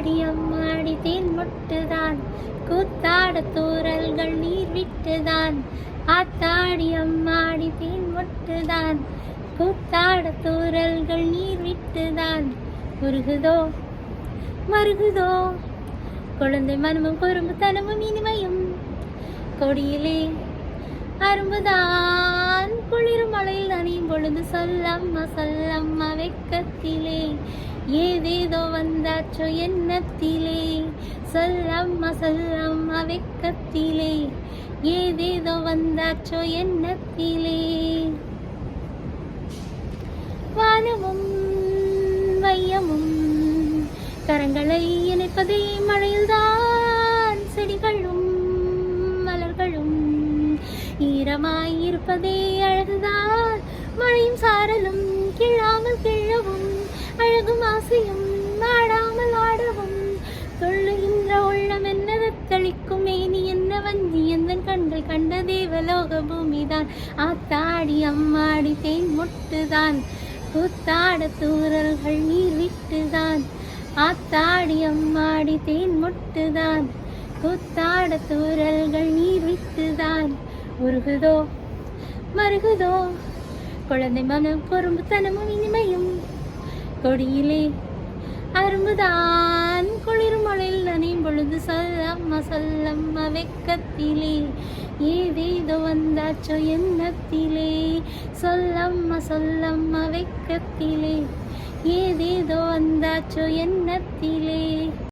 ஆத்தாடி அம்மாடி தேன் முட்டுதான். கூத்தாட தூரல்கள் நீர் விட்டுதான். ஆத்தாடி அம்மாடி தேன் முட்டுதான். கூத்தாட தூரல்கள் நீர் விட்டுதான். உருகுதோ மருகுதோ குழந்தை மனமும் குறும்புத்தனமும் இனிமையும். கொடியிலே அரும்புதான். குளிரும் மழையில் நனையும் பொழுது சொல்லம்மா சொல்லம்மா வெக்கத்திலே. ஏதேதோ வந்தாச்சோ எண்ணத்திலே. சொல்லம்மா சொல்லம்மா வெக்கத்திலே. ஏதேதோ வந்தாச்சோ எண்ணத்திலே. வானமும் வையமும் கரங்களை இணைப்பதே மழையில்தான். செடிகளும் மலர்களும் ஈரமாயிருப்பதே அழகுதான். மழையும் சாரலும் கிழா அழகும் ஆசையும் நாடாமல் ஆடவும். சொல்லுகின்ற உள்ளம் என்ன தத்தளிக்கும் மேனி என்ன வஞ்சி எந்த கண்கள் கண்ட தேவலோக பூமிதான் ஆத்தாடி அம்மாடி தேன் முட்டுதான். கூத்தாட தூரல்கள் நீர் விட்டுதான். ஆத்தாடி அம்மாடி தேன் முட்டுதான். கூத்தாட தூரல்கள் நீர் விட்டுதான். உருகுதோ? மருகுதோ? குழந்தை மனம் பொறும்புத்தனமும் இனிமையும் கொடியிலே. அரும்புதான் குளிர் மழையில் நனையும் பொழுது சல்லம்மா சல்லம்மா வெக்கத்திலே. ஏதேதோ வந்தாச்சோ எண்ணத்திலே. சொல்லம்மா சொல்லம்மா வெக்கத்திலே. ஏதேதோ வந்தாச்சோ எண்ணத்திலே.